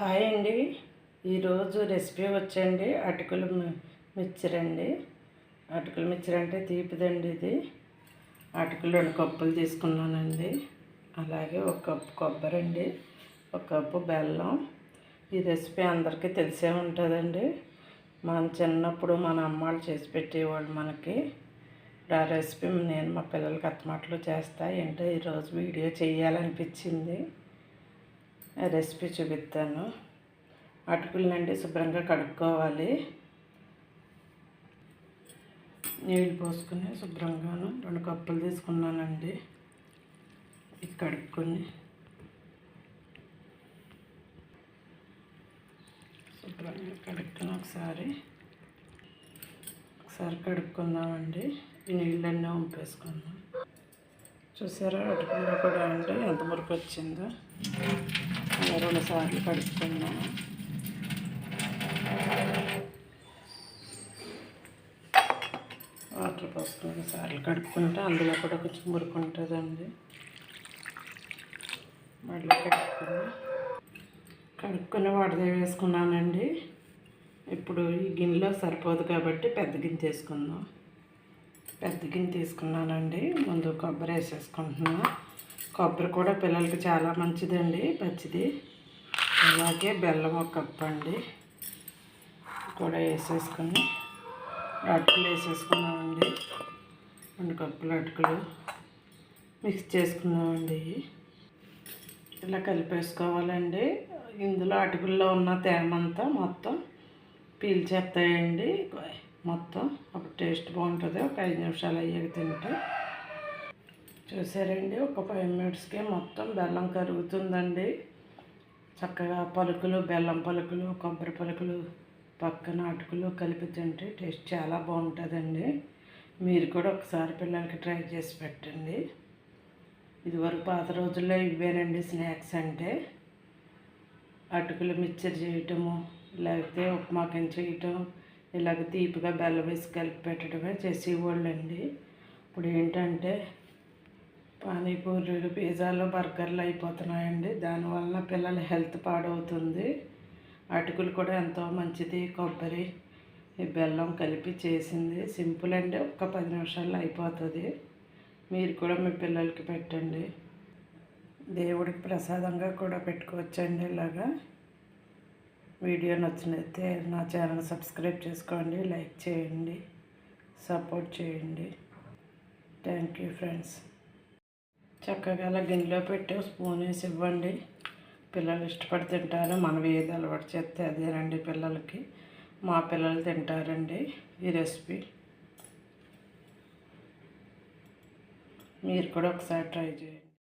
Hi అండి. ఈరోజు recipe వచ్చండి. అటుకులు మిక్చర్ అండి అటుకులు మిక్చర్ అంటే తీపిదండి ఇది. అటుకులు రెండు కప్పులు తీసుకున్నానండి. అలాగే ఒక కప్పు కొబ్బరి అండి ఒక కప్పు బెల్లం. ఈ రెసిపీ అందరికీ తెలిసే ఉంటుందండి. మనం చిన్నప్పుడు మన అమ్మాళ్ళు చేసి పెట్టేవాళ్ళు మనకి. ఆ రెసిపీ నేను మా పిల్లలకి అత్తమాటలు చేస్తా. ఏంటో ఈరోజు వీడియో చేయాలనిపించింది రెసిపీ చూపిస్తాను. అటుకులనండి శుభ్రంగా కడుక్కోవాలి. నీళ్ళు పోసుకుని శుభ్రంగాను రెండు కప్పులు తీసుకున్నానండి. ఇది కడుక్కొని శుభ్రంగా కడుక్కుని ఒకసారి ఒకసారి కడుక్కుందామండి. ఈ నీళ్ళన్నీ వంపేసుకుందాం. చూసారా అటుకుల్లో కూడా అంటే ఎంత మురికి వచ్చిందో. రెండు సార్లు కడుక్కున్నాను వాటర్ పోసుకుని సార్లు కడుక్కుంటే అందులో కూడా కొంచెం మురికి మళ్ళీ కడుక్కుని కడుక్కుని వాడదే వేసుకున్నానండి. ఇప్పుడు ఈ గిన్నెలో సరిపోదు కాబట్టి పెద్ద గిన్నె తీసుకుందాం. పెద్ద గిన్నె తీసుకున్నానండి. ముందు కొబ్బరి వేసేసుకుంటున్నాను కొబ్బరి కూడా పిల్లలకి చాలా మంచిదండి పచ్చిది. అలాగే బెల్లం ఒక కప్పు అండి. కూడా వేసేసుకొని అటుకులు వేసేసుకున్నామండి. రెండు కప్పులు అటుకులు మిక్స్ చేసుకున్నామండి. ఇలా కలిపేసుకోవాలండి. ఇందులో అటుకుల్లో ఉన్న తేమంతా మొత్తం పీల్చేస్తాయండి మొత్తం అప్పుడు టేస్ట్ బాగుంటుంది. ఒక ఐదు నిమిషాలు అయ్యాక తింటే. చూసారండి ఒక ఫైవ్ మినిట్స్కే మొత్తం బెల్లం కరుగుతుందండి. చక్కగా పలుకులు బెల్లం పలుకులు కొబ్బరి పలుకులు పక్కన అటుకులు కలిపి తింటే టేస్ట్ చాలా బాగుంటుందండి. మీరు కూడా ఒకసారి పిల్లలకి ట్రై చేసి పెట్టండి. ఇదివరకు పాత రోజుల్లో ఇవేనండి స్నాక్స్ అంటే. అటుకులు మిక్చర్ చేయటము లేకపోతే ఉప్మాకం చేయటం ఇలాగ తీపిగా బెల్లం వేసి కలిపి పెట్టడమే చేసేవాళ్ళండి. ఇప్పుడు ఏంటంటే పానీపూరీలు పిజ్జాలు బర్గర్లు అయిపోతున్నాయండి. దానివల్ల పిల్లల హెల్త్ పాడవుతుంది. అటుకులు కూడా ఎంతో మంచిది. కొబ్బరి ఈ బెల్లం కలిపి చేసింది. సింపుల్ అండి. ఒక్క పది నిమిషాల్లో అయిపోతుంది. మీరు కూడా మీ పిల్లలకి పెట్టండి. దేవుడికి ప్రసాదంగా కూడా పెట్టుకోవచ్చండి ఇలాగా. వీడియో నచ్చినైతే నా ఛానల్ సబ్స్క్రైబ్ చేసుకోండి. లైక్ చేయండి. సపోర్ట్ చేయండి. Thank you friends. చక్కగా అలా గిన్నెలో పెట్టి స్పూన్ వేసి ఇవ్వండి. పిల్లలు ఇష్టపడి తింటారు. మనం ఏది అలవాటు చేస్తే అదేనండి పిల్లలకి. మా పిల్లలు తింటారండి ఈ రెసిపీ. మీరు కూడా ఒకసారి ట్రై చేయండి.